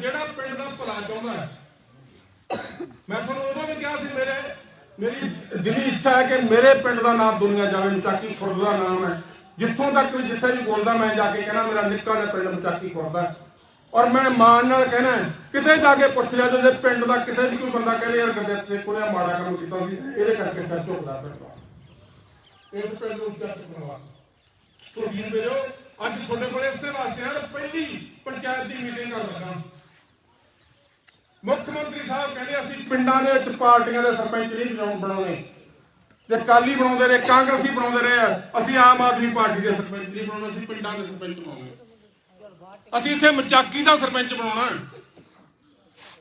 ਜਿਹੜਾ ਪਿੰਡ ਦਾ ਭਲਾ ਚਾਹੁੰਦਾ ਹੈ। ਮੈਂ ਤੁਹਾਨੂੰ ਉਦੋਂ ਵੀ ਕਿਹਾ ਸੀ, ਮੇਰੇ ਮੇਰੀ ਦਿਲੀ ਇੱਛਾ ਹੈ ਕਿ ਮੇਰੇ ਪਿੰਡ ਦਾ ਨਾਮ ਦੁਨੀਆ ਜਾਵੇ, ਮਚਾਕੀ ਖੁਰਦ ਦਾ ਨਾਮ ਹੈ। ਜਿੱਥੋਂ ਤੱਕ ਵੀ ਜਿੱਥੇ ਵੀ ਬੋਲਦਾ, ਮੈਂ ਜਾ ਕੇ ਕਹਿਣਾ ਮੇਰਾ ਨਿੱਕਾ ਜਿਹਾ ਪਿੰਡ ਮਚਾਕੀ ਖੁਰਦ ਔਰ ਮੈਂ ਮਾਣ ਨਾਲ ਕਹਿਣਾ ਕਿਤੇ ਜਾ ਕੇ ਪੁੱਛ ਲਿਆ ਜੇ ਪਿੰਡ ਦਾ ਕਿਤੇ ਵੀ ਕੋਈ ਬੰਦਾ ਕਹੇ, ਯਾਰ ਗੱਦੇ ਤੇ ਕੋਈ ਮਾੜਾ ਕੰਮ ਕੀਤਾ ਸੀ ਇਹਦੇ ਕਰਕੇ ਸੱਚ ਝੁਕਦਾ ਪਿੰਡ ਇਸ ਪਿੰਡ ਨੂੰ ਉੱਚਾ ਚੁੱਕਣਾ ਸੋ ਵੀਰ ਮੇਰੋ ਅੱਜ ਤੁਹਾਡੇ ਕੋਲ ਇਸੇ ਵਾਸਤੇ ਆ, ਪਹਿਲੀ ਪੰਚਾਇਤ ਦੀ ਮੀਟਿੰਗ ਕਰ ਲੱਗਾ ਮੁੱਖ ਮੰਤਰੀ ਸਾਹਿਬ ਕਹਿੰਦੇ ਅਸੀਂ ਪਿੰਡਾਂ ਦੇ ਵਿੱਚ ਪਾਰਟੀਆਂ ਦੇ ਸਰਪੰਚ ਨਹੀਂ ਬਣਾਉਣ- ਬਣਾਉਣੇ। ਜੇ ਕਾਲੀ ਬਣਾਉਂਦੇ ਰਹੇ, ਕਾਂਗਰਸੀ ਬਣਾਉਂਦੇ ਰਹੇ ਅਸੀਂ ਆਮ ਆਦਮੀ ਪਾਰਟੀ ਦੇ ਸਰਪੰਚ ਨਹੀਂ ਬਣਾਉਣੇ, ਅਸੀਂ ਪਿੰਡਾਂ ਦੇ ਸਰਪੰਚ ਬਣਾਉਣੇ ਅਸੀਂ ਇੱਥੇ ਮਚਾਕੀ ਦਾ ਸਰਪੰਚ ਬਣਾਉਣਾ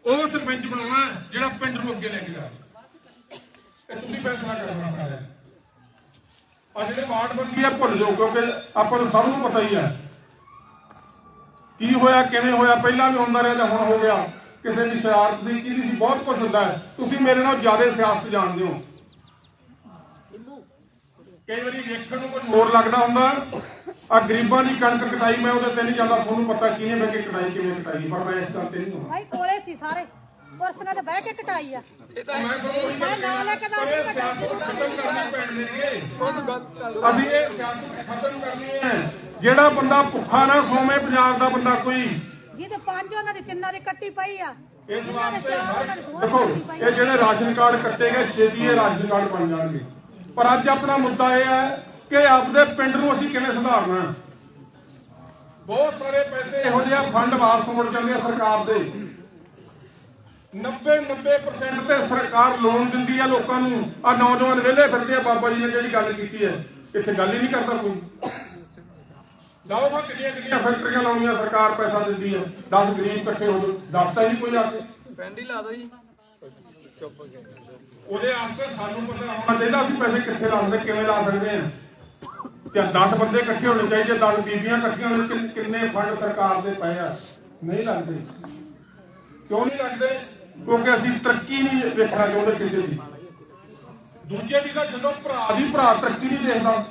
ਉਹ ਸਰਪੰਚ ਬਣਾਉਣਾ ਜਿਹੜਾ ਪਿੰਡ ਨੂੰ ਅੱਗੇ ਲੈ ਕੇ ਜਾਵੇ ਇਹ ਤੁਸੀਂ ਫੈਸਲਾ ਕਰਨਾ ਸਾਰਿਆਂ ਆ ਜਿਹੜੇ ਵਾਰਡ ਬੰਦੀ ਆ, ਭੁੱਲ ਜਾਓ, ਕਿਉਂਕਿ ਆਪਾਂ ਨੂੰ ਸਭ ਨੂੰ ਪਤਾ ਹੀ ਹੈ ਕੀ ਹੋਇਆ, ਕਿਵੇਂ ਹੋਇਆ, ਪਹਿਲਾਂ ਵੀ ਹੁੰਦਾ ਰਿਹਾ ਜਾਂ ਹੁਣ ਹੋ ਗਿਆ। ਕਿਸੇ ਦੀ ਸ਼ਰਾਰਤ ਸੀ ਕਿਹਦੀ ਸੀ ਬਹੁਤ ਕੁਝ ਹੁੰਦਾ ਹੈ। ਤੁਸੀਂ ਮੇਰੇ ਨਾਲ ਜ਼ਿਆਦਾ ਸਿਆਸਤ ਜਾਣਦੇ ਹੋ। ਕਈ ਵਾਰੀ ਵੇਖਣ ਨੂੰ ਕੁਝ ਹੋਰ ਲੱਗਦਾ ਹੁੰਦਾ ਆ ਗਰੀਬਾਂ ਦੀ ਕਣਕ ਕਟਾਈ ਮੈਂ ਉਹਦੇ ਤੇ ਨਹੀਂ ਜਾਂਦਾ ਤੁਹਾਨੂੰ ਪਤਾ ਕਿਹਨੇ ਬਹਿ ਕੇ ਕਟਾਈ ਕਿਵੇਂ ਕਟਾਈ ਪਰ ਮੈਂ ਇਸ ਗੱਲ ਤੇ ਨਹੀਂ ਹੁੰਦਾ ਭਾਈ ਕੋਲੇ ਸੀ ਸਾਰੇ। ਕੁਰਸੀਆਂ ਤੇ ਬਹਿ ਕੇ ਕਟਾਈ ਆ। ਮੈਂ ਨਾਲ ਲੈ ਕੇ ਪਰ ਇਹ ਸਿਆਸਤ ਖਤਮ ਕਰਨੀ ਪੈਣੀ ਹੈ। ਅਸੀਂ ਇਹ ਸਿਆਸਤ ਖਤਮ ਕਰਨੀ ਹੈ। ਜਿਹੜਾ ਬੰਦਾ ਭੁੱਖਾ ਨਾ ਸੋਵੇ ਪੰਜਾਬ ਦਾ ਬੰਦਾ ਕੋਈ ਜਿਹਦੇ ਪੰਜ ਉਹਨਾਂ ਦੀ ਤਿੰਨਾਂ ਦੀ ਕੱਟੀ ਪਈ ਆ। ਇਸ ਵਾਸਤੇ ਦੇਖੋ। ਇਹ ਜਿਹੜੇ ਰਾਸ਼ਨ ਕਾਰਡ ਕੱਟੇ ਗਏ ਛੇਤੀ ਇਹ ਰਾਸ਼ਨ ਕਾਰਡ ਬਣ ਜਾਣਗੇ। ਪਰ ਅੱਜ ਆਪਣਾ ਮੁੱਦਾ ਇਹ ਹੈ ਕਿ ਆਪਦੇ ਪਿੰਡ ਨੂੰ ਅਸੀਂ ਕਿਵੇਂ ਸੁਧਾਰਨਾ ਹੈ? ਬਹੁਤ ਸਾਰੇ ਪੈਸੇ ਇਹੋ ਜਿਹੇ ਫੰਡ ਵਾਪਸ ਮੁੜ ਜਾਂਦੇ ਆ ਸਰਕਾਰ ਦੇ। 90 90% ਤੇ ਸਰਕਾਰ ਲੋਨ ਦਿੰਦੀ ਆ ਲੋਕਾਂ ਨੂੰ। ਆ ਨੌਜਵਾਨ ਵਿਹਲੇ ਫਿਰਦੇ ਆ ਬਾਬਾ ਜੀ ਨੇ ਜਿਹੜੀ ਗੱਲ ਕੀਤੀ ਹੈ ਇੱਥੇ ਗੱਲ ਹੀ ਨਹੀਂ ਕਰਦਾ ਕੋਈ। ਜਾਓ ਹਾਂ ਕਿੰਨੀਆਂ ਕਿੰਨੀਆਂ ਫੈਕਟਰੀਆਂ ਲਾਉਣੀਆਂ ਸਰਕਾਰ ਪੈਸਾ ਦਿੰਦੀ ਹੈ। 10 ਗਰੀਬ ਇਕੱਠੇ ਹੋ ਜਾਓ ਦੱਸਦਾ ਹੀ ਨਹੀਂ ਕੋਈ ਆ ਕੇ। ਪੈਂਡੀ ਲਾ ਦੋ ਜੀ। ਉਹਦੇ ਆਸਤੇ ਸਾਨੂੰ ਪਤਾ ਹੋਣਾ ਚਾਹੀਦਾ ਅਸੀਂ ਪੈਸੇ ਕਿੱਥੇ ਲਾ ਸਕਦੇ ਕਿਵੇਂ ਲਾ ਸਕਦੇ ਆ ਤੇ 10 ਬੰਦੇ ਇਕੱਠੇ ਹੋਣੇ ਚਾਹੀਦੇ 10 ਬੀਬੀਆਂ ਇਕੱਠੀਆਂ ਹੋਣ ਕਿੰਨ- ਕਿੰਨੇ ਫੰਡ ਸਰਕਾਰ ਦੇ ਪਏ ਆ। ਨਹੀਂ ਲੱਗਦੇ। ਕਿਉਂ ਨਹੀਂ ਲੱਗਦੇ? ਕਿਉਂਕਿ ਅਸੀਂ ਤਰੱਕੀ ਨਹੀਂ ਵੇਖਣਾ ਚਾਹੁੰਦੇ ਕਿਸੇ ਦੀ। ਦੂਜੇ ਦੀ ਤਾਂ ਛੱਡੋ ਭਰਾ ਦੀ ਭਰਾ ਤਰੱਕੀ ਨਹੀਂ ਦੇਖਦਾ।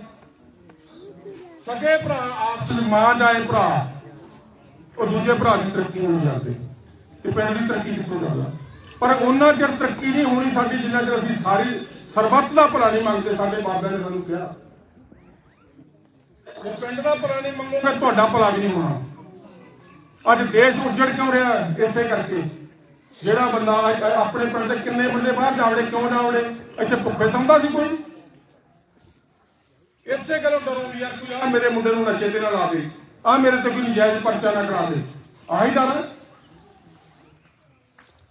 ਸਕੇ ਭਰਾ ਆਪਸ ਵਿੱਚ ਮਾਂ ਜਾਏ ਭਰਾ, ਉਹ ਦੂਜੇ ਭਰਾ ਦੀ ਤਰੱਕੀ ਨਹੀਂ ਜਾਂਦੇ। ਤੇ ਪਿੰਡ ਦੀ ਤਰੱਕੀ ਕਿੱਥੋਂ ਜਾਂਦਾ ਪਰ ਉਹਨਾਂ ਚਿਰ ਤਰੱਕੀ ਨਹੀਂ ਹੋਣੀ ਸਾਡੀ, ਜਿੰਨਾ ਚਿਰ ਅਸੀਂ ਸਾਰੀ ਸਰਬੱਤ ਦਾ ਭਲਾ ਨਹੀਂ ਮੰਗਦੇ, ਸਾਡੇ ਬਾਬਿਆਂ ਨੇ ਸਾਨੂੰ ਕਿਹਾ। ਜੇ ਪਿੰਡ ਦਾ ਭਲਾ ਨਹੀਂ ਮੰਗੋਗੇ ਤੁਹਾਡਾ ਭਲਾ ਵੀ ਨਹੀਂ ਹੋਣਾ। ਅੱਜ ਦੇਸ਼ ਉੱਜੜ ਕਿਉਂ ਰਿਹਾ? ਇਸੇ ਕਰਕੇ। ਜਿਹੜਾ ਬੰਦਾ ਆਪਣੇ ਪਿੰਡ ਦੇ ਕਿੰਨੇ ਬੰਦੇ ਬਾਹਰ ਜਾਵੜੇ, ਕਿਉਂ ਜਾਵੜੇ? ਇੱਥੇ ਭੁੱਖੇ ਸੰਦਾ ਸੀ ਕੋਈ? ਇਸੇ ਗੱਲੋਂ ਡਰੋ ਵੀ ਯਾਰ ਕੋਈ ਆ ਮੇਰੇ ਮੁੰਡੇ ਨੂੰ ਨਸ਼ੇ ਦੇ ਨਾਲ ਲਾ ਦੇ। ਆ ਮੇਰੇ ਤੇ ਕੋਈ ਨਜਾਇਜ਼ ਪਰਚਾ ਨਾ ਕਰਾ ਦੇ। ਆਹੀ ਡਰ।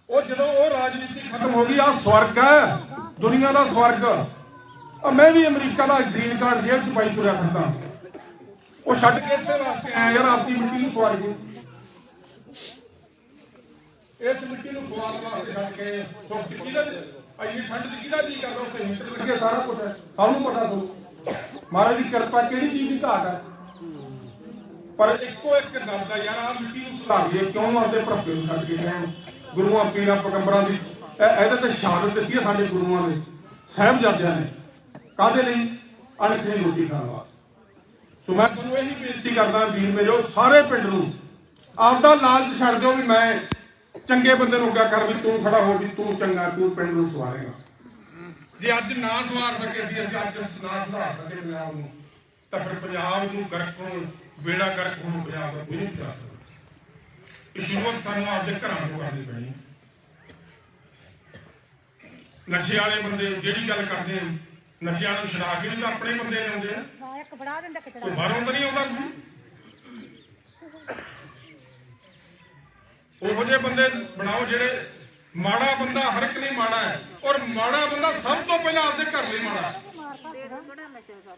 ਉਹ ਜਦੋਂ ਉਹ ਰਾਜਨੀਤੀ ਖਤਮ ਹੋ ਗਈ ਆ ਸਵਰਗ ਹੈ। ਦੁਨੀਆ ਦਾ ਸਵਰਗ। ਆ ਮੈਂ ਵੀ ਅਮਰੀਕਾ ਦਾ ਗ੍ਰੀਨ ਕਾਰਡ ਜੇਲ੍ਹ ਚ ਪਾਈ ਤੁਰਿਆ ਫਿਰਦਾ। ਉਹ ਛੱਡ ਕੇ ਇਸੇ ਵਾਸਤੇ ਆਇਆ ਯਾਰ ਆਪਣੀ ਮਿੱਟੀ ਨੂੰ ਸਵਾਰ ਕੇ। ਇਸ ਮਿੱਟੀ ਨੂੰ ਸਵਾਰ ਵਾਸਤੇ ਛੱਡ ਕੇ, ਸੁੱਖ ਕਿਹਦਾ ਅਈ ਠੰਡ ਚ ਕਿਹਦਾ ਜੀ ਕਰਦਾ ਉੱਥੇ? ਹੀਟਰ ਲੱਗੇ ਸਾਰਾ ਕੁਝ ਹੈ। ਸਭ ਨੂੰ ਪਤਾ ਤੁਹਾਨੂੰ ਮਹਾਰਾਜ ਦੀ ਕਿਰਪਾ ਕਿਹੜੀ ਚੀਜ਼ ਦੀ ਘਾਟ ਹੈ? ਪਰ ਇੱਕੋ ਇੱਕ ਗੱਲ ਦਾ ਯਾਰ ਆ ਮਿੱਟੀ ਨੂੰ ਸੁਧਾਰੀਏ ਕਿਉਂ ਆਪਦੇ ਭਰਪੇ ਨੂੰ ਛੱਡ ਕੇ ਜਾਣ ਗੁਰੂਆਂ, ਪੀਰਾਂ, ਪਗੰਬਰਾਂ ਦੀ ਇਹਦੇ ਤੇ ਸ਼ਹਾਦਤ ਦਿੱਤੀ ਹੈ ਸਾਡੇ ਗੁਰੂਆਂ ਨੇ, ਸਾਹਿਬਜ਼ਾਦਿਆਂ ਨੇ। ਕਾਹਦੇ ਲਈ? ਅਣਖੇ ਰੋਟੀ ਖਾਣ ਵਾਸਤੇ। ਸੋ ਮੈਂ ਤੁਹਾਨੂੰ ਇਹੀ ਬੇਨਤੀ ਕਰਦਾ, ਵੀਰ ਮੇਰੋ, ਸਾਰੇ ਪਿੰਡ ਨੂੰ ਆਪਦਾ ਲਾਲਚ ਛੱਡ ਦਿਓ ਵੀ ਮੈਂ ਚੰਗੇ ਬੰਦੇ ਨੂੰ ਅੱਗਾ ਕਰ ਵੀ ਤੂੰ ਖੜਾ ਹੋ ਵੀ ਤੂੰ ਚੰਗਾ, ਤੂੰ ਪਿੰਡ ਨੂੰ ਸਵਾਰੇਗਾ। ਜੇ ਅੱਜ ਨਾ ਸਵਾਰ ਸਕੇ ਸੀ ਅਸੀਂ ਅੱਜ ਨਾ ਸੁਧਾਰ ਸਕੇ ਪੰਜਾਬ ਨੂੰ ਤਾਂ ਫਿਰ ਪੰਜਾਬ ਨੂੰ ਗਰਕ ਹੋਣ ਬੇੜਾ ਗਰਕ ਹੋਣ ਪੰਜਾਬ ਦਾ ਕੋਈ ਨਹੀਂ ਕਰ ਸਕਦਾ। ਇਹ ਸ਼ੁਰੂਆਤ ਸਾਨੂੰ ਆਪਦੇ ਘਰਾਂ ਤੋਂ ਕਰਨੀ ਪੈਣੀ। ਨਸ਼ੇ ਵਾਲੇ ਬੰਦੇ ਜਿਹੜੀ ਗੱਲ ਕਰਦੇ ਆ ਨਸ਼ਿਆਂ ਨੂੰ ਛਡਾ ਕੇ ਤਾਂ ਆਪਣੇ ਬੰਦੇ ਲਿਆਉਂਦੇ ਆ। ਹਾਂ, ਇੱਕ ਦਿੰਦਾ ਕਿਚੜਾ ਬਾਹਰੋਂ ਤਾਂ ਨਹੀਂ ਆਉਂਦਾ ਉਹੋ ਜਿਹੇ ਬੰਦੇ ਬਣਾਓ ਜਿਹੜੇ ਮਾੜਾ ਬੰਦਾ ਹਰ ਇੱਕ ਲਈ ਮਾੜਾ ਹੈ। ਔਰ ਮਾੜਾ ਬੰਦਾ ਸਭ ਤੋਂ ਪਹਿਲਾਂ ਆਪਦੇ ਘਰ ਲਈ ਮਾੜਾ।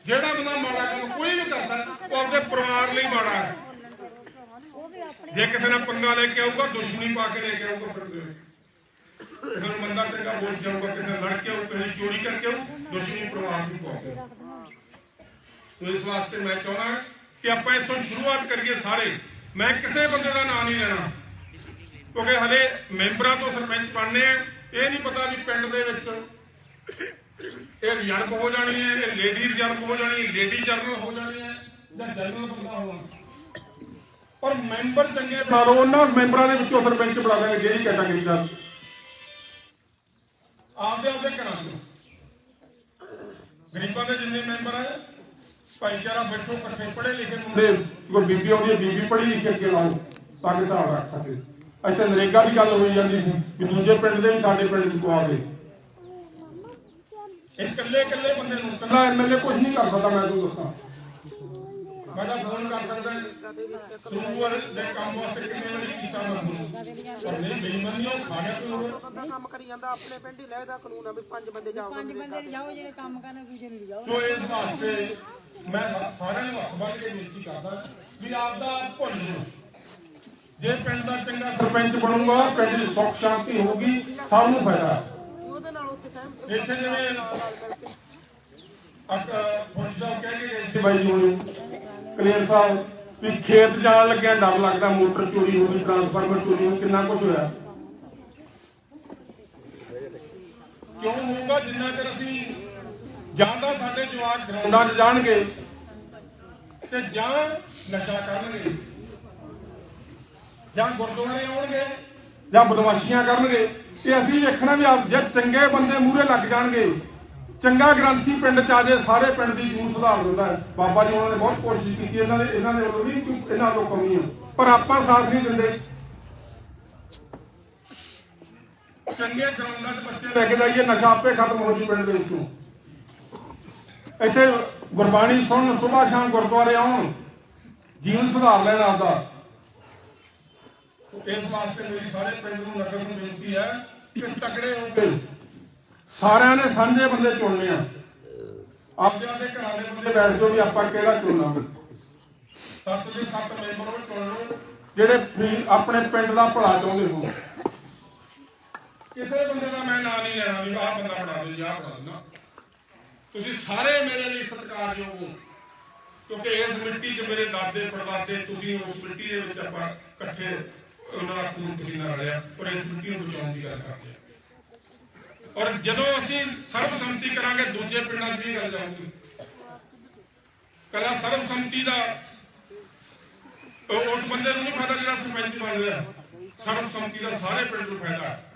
ਜਿਹੜਾ ਬੰਦਾ ਮਾੜਾ ਕੰਮ ਕੋਈ ਵੀ ਕਰਦਾ, ਉਹ ਆਪਦੇ ਪਰਿਵਾਰ ਲਈ ਮਾੜਾ ਹੈ। ਜੇ ਕਿਸੇ ਨਾਲ ਪੰਗਾ ਲੈ ਕੇ ਆਊਗਾ, ਦੁਸ਼ਮਣੀ ਪਾ ਕੇ ਲੈ ਕੇ ਆਊਗਾ ਫਿਰ ਕਿਸੇ ਬੰਦਾ ਚੰਗਾ ਬੋਲ ਕੇ ਕਿਸੇ ਲੜ ਕੇ ਆਊ ਕਿਸੇ ਚੋਰੀ ਕਰਕੇ ਆਊ, ਦੁਸ਼ਮਣੀ ਪਰਿਵਾਰ ਨੂੰ ਪਾਉਂਦੇ ਤੋ ਇਸ ਵਾਸਤੇ ਮੈਂ ਚਾਹੁੰਦਾ ਕਿ ਆਪਾਂ ਇਥੋਂ ਸ਼ੁਰੂਆਤ ਕਰੀਏ ਸਾਰੇ। ਮੈਂ ਕਿਸੇ ਬੰਦੇ ਦਾ ਨਾਮ ਨਹੀਂ ਲੈਣਾ। ਕਿਉਂਕਿ ਹਲੇ ਮੈਂਬਰਾਂ ਤੋਂ ਸਰਪੰਚ ਬਣਨੇ ਆ। ਇਹ ਨਹੀਂ ਪਤਾ ਵੀ ਪਿੰਡ ਦੇ ਵਿੱਚ ਇਹ ਰਿਜ਼ਰਵ ਹੋ ਜਾਣੀ ਹੈ ਇਹ ਲੇਡੀ ਰਿਜ਼ਰਵ ਹੋ ਜਾਣੀ ਹੈ ਲੇਡੀ ਜਨਰਲ ਹੋ ਜਾਣੀ ਹੈ ਜਾਂ ਜਨਰਲ ਬੰਦਾ ਹੋਣਾ। ਔਰ ਮੈਂਬਰ ਚੰਗੇ ਬਣਾ ਲਓ ਉਹਨਾਂ ਮੈਂਬਰਾਂ ਦੇ ਵਿੱਚੋਂ ਸਰਪੰਚ ਬਣਾ ਦਾਂਗੇ ਜਿਹੜੀ ਕੈਟਾਗਰੀ ਦਾ। ਆਪਦੇ ਆਪਦੇ ਘਰਾਂ ਤੋਂ। ਗਰੀਬਾਂ ਦੇ ਜਿੰਨੇ ਮੈਂਬਰ ਹੈ ਭਾਈਚਾਰਾ ਬੈਠੋ ਇਕੱਠੇ ਪੜ੍ਹੇ ਲਿਖੇ ਮੁੰਡੇ। ਕੋਈ ਬੀਬੀ ਆਉਂਦੀ ਹੈ ਬੀਬੀ ਪੜ੍ਹੀ ਲਿਖੀ ਅੱਗੇ ਲਾਓ ਤਾਂ ਕਿ ਹਿਸਾਬ ਰੱਖ ਸਕੇ। ਇੱਥੇ ਨਰੇਗਾ ਦੀ ਗੱਲ ਹੋਈ ਜਾਂਦੀ ਸੀ ਵੀ ਦੂਜੇ ਪਿੰਡ ਦੇ ਵੀ ਸਾਡੇ ਪਿੰਡ ਪਵਾ ਦੇ। ਇਹ ਇਕੱਲੇ ਇਕੱਲੇ ਬੰਦੇ ਨੂੰ ਇਕੱਲਾ ਐਮਐਲਏ ਕੁਝ ਨਹੀਂ ਕਰ ਸਕਦਾ ਮੈਂ ਤੁਹਾਨੂੰ ਦੱਸਾਂ। ਮੈਂ ਤਾਂ ਫੋਨ ਕਰ ਸਕਦਾ ਸਰੂਵਰ ਦੇ ਕੰਮ ਵਾਸਤੇ ਕਿੰਨੇ ਵਾਰੀ ਕੀਤਾ ਮੈਂ ਤੁਹਾਨੂੰ? ਪਰ ਨਹੀਂ ਬੇਈਮਾਨੀ ਉਹ ਖਾਣਿਆ ਤੋਂ ਬੰਦਾ ਕੰਮ ਕਰੀ ਜਾਂਦਾ ਆਪਣੇ ਪਿੰਡ ਹੀ ਲੈਦਾ ਕਾਨੂੰਨ ਆ ਵੀ ਪੰਜ ਬੰਦੇ ਜਾਓਗੇ ਪੰਜ ਬੰਦੇ ਲਿਜਾਓ ਜਿਹੜੇ ਕੰਮ ਕਰਨ ਦੂਜੇ ਨੂੰ ਲਿਜਾਓ ਸੋ ਇਸ ਵਾਸਤੇ ਮੈਂ ਸਾਰਿਆਂ ਨੂੰ ਹੱਥ ਬੰਨ੍ਹ ਕੇ ਬੇਨਤੀ ਕਰਦਾ ਵੀ ਆਪ ਦਾ ਭੁੱਲ ਜਾਓ। ਜੇ ਪਿੰਡ ਦਾ ਚੰਗਾ ਸਰਪੰਚ ਬਣੂਗਾ ਪਿੰਡ ਦੀ ਸੁੱਖ ਸ਼ਾਂਤੀ ਹੋਊਗੀ ਸਭ ਨੂੰ ਫਾਇਦਾ। ਹੈ। ਉਹਦੇ ਨਾਲ ਉੱਥੇ ਸਹਿਮਤ ਇੱਥੇ ਜਿਵੇਂ ਅਕ ਫੌਜੀ ਸਾਹਿਬ ਕਹਿ ਕੇ ਗਏ ਸੀ ਬਾਈ ਜੀ ਹੁਣੀ। ਕਲੀਅਰ ਸਾਹਿਬ ਵੀ ਖੇਤ ਜਾਣ ਲੱਗਿਆ ਡਰ ਲੱਗਦਾ ਮੋਟਰ ਚੋਰੀ ਹੋ ਗਈ ਟਰਾਂਸਫਾਰਮਰ ਚੋਰੀ ਹੋ ਗਈ, ਕਿੰਨਾ ਕੁਝ ਹੋਇਆ। ਕਿਉਂ ਹੋਊਗਾ? ਜਿੰਨਾ ਚਿਰ ਅਸੀਂ ਜਾਂ ਤਾਂ ਸਾਡੇ ਜਵਾਕ ਗਰਾਊਂਡਾਂ 'ਚ ਜਾਣਗੇ ਤੇ ਜਾਂ ਨਸ਼ਾ ਕਰਨਗੇ। ਜਾਂ ਗੁਰਦੁਆਰੇ ਆਉਣਗੇ, ਜਾਂ ਬਦਮਾਸ਼ੀਆਂ ਕਰਨਗੇ, ਤੇ ਅਸੀਂ ਵੇਖਣਾ ਵੀ ਜੇ ਚੰਗੇ ਬੰਦੇ ਮੂਹਰੇ ਲੱਗ ਜਾਣਗੇ, ਚੰਗਾ ਗ੍ਰੰਥੀ ਪਿੰਡ ਚ ਆ ਜੇ, ਸਾਰੇ ਪਿੰਡ ਦੀ ਜੂਨ ਸੁਧਾਰ ਦਿੰਦਾ ਬਾਬਾ ਜੀ ਉਹਨਾਂ ਨੇ ਬਹੁਤ ਕੋਸ਼ਿਸ਼ ਕੀਤੀ, ਇਹਨਾਂ ਦੇ ਇਹਨਾਂ ਦੇ ਵੱਲੋਂ ਨਹੀਂ ਇਹਨਾਂ ਤੋਂ ਕਮੀ ਹੈ ਪਰ ਆਪਾਂ ਸਾਥ ਨਹੀਂ ਦਿੰਦੇ। ਚੰਗੇ ਗਰਾਊਂਡਾਂ 'ਚ ਬੱਚੇ ਲੈ ਕੇ ਜਾਈਏ, ਨਸ਼ਾ ਆਪੇ ਖਤਮ ਹੋ ਜੀ ਪਿੰਡ ਦੇ ਵਿੱਚੋਂ। ਇੱਥੇ ਗੁਰਬਾਣੀ ਸੁਣਨ, ਸੁਬਾਹ ਸ਼ਾਮ ਗੁਰਦੁਆਰੇ ਆਉਣ, ਜੀਵਨ ਸੁਧਾਰ ਲੈਣ ਆਪਦਾ। ਇਸ ਵਾਸਤੇ ਮੇਰੀ ਸਾਰੇ ਪਿੰਡ ਨੂੰ ਨਗਰ ਨੂੰ ਬੇਨਤੀ ਹੈ ਕਿ ਤਕੜੇ ਹੋ ਕੇ ਸਾਰਿਆਂ ਨੇ ਸਾਂਝੇ ਬੰਦੇ ਚੁਣਨੇ ਆ। ਆਪਦੇ ਆਪਦੇ ਘਰਾਂ ਦੇ ਬੰਦੇ ਬੈਠ ਜਾਓ ਵੀ ਆਪਾਂ ਕਿਹੜਾ ਚੁਣਨਾ। ਸੱਤ ਦੇ ਸੱਤ ਮੈਂਬਰ ਉਹ ਚੁਣ ਲਓ, ਜਿਹੜੇ ਵੀ ਆਪਣੇ ਪਿੰਡ ਦਾ ਭਲਾ ਚਾਹੁੰਦੇ ਹੋ ਕਿਸੇ ਬੰਦੇ ਦਾ ਮੈਂ ਨਾਂ ਨਹੀਂ ਲੈਣਾ ਵੀ ਆਹ ਬੰਦਾ ਬਣਾ ਦਿਓ ਜਾਂ ਆਹ ਬਣਾ ਦਿਓ। ਤੁਸੀਂ ਸਾਰੇ ਮੇਰੇ ਲਈ ਸਤਿਕਾਰਯੋਗ ਹੋ। ਕਿਉਂਕਿ ਇਸ ਮਿੱਟੀ 'ਚ ਮੇਰੇ ਦਾਦੇ ਪੜਦਾਦੇ, ਤੁਸੀਂ ਉਸ ਮਿੱਟੀ ਦੇ ਵਿੱਚ ਆਪਾਂ ਇਕੱਠੇ ਉਹਨਾਂ ਦਾ ਖੂਨ ਪਸੀਨਾ ਰਲਿਆ ਔਰ ਇਸ ਮਿੱਟੀ ਨੂੰ ਬਚਾਉਣ ਦੀ ਗੱਲ ਕਰਦੇ ਹਾਂ ਔਰ ਜਦੋਂ ਅਸੀਂ ਸਰਬਸੰਮਤੀ ਕਰਾਂਗੇ, ਦੂਜੇ ਪਿੰਡਾਂ ਦੀ ਗੱਲ ਜਾਊਗੀ। ਕਲਾ ਸਰਬਸੰਮਤੀ ਦਾ ਉਸ ਬੰਦੇ ਨੂੰ ਨਹੀਂ ਫਾਇਦਾ ਜਿਹੜਾ ਸਰਪੰਚ ਬਣ ਰਿਹਾ ਸਰਬਸੰਮਤੀ ਦਾ ਸਾਰੇ ਪਿੰਡ ਨੂੰ ਫਾਇਦਾ। ਹੈ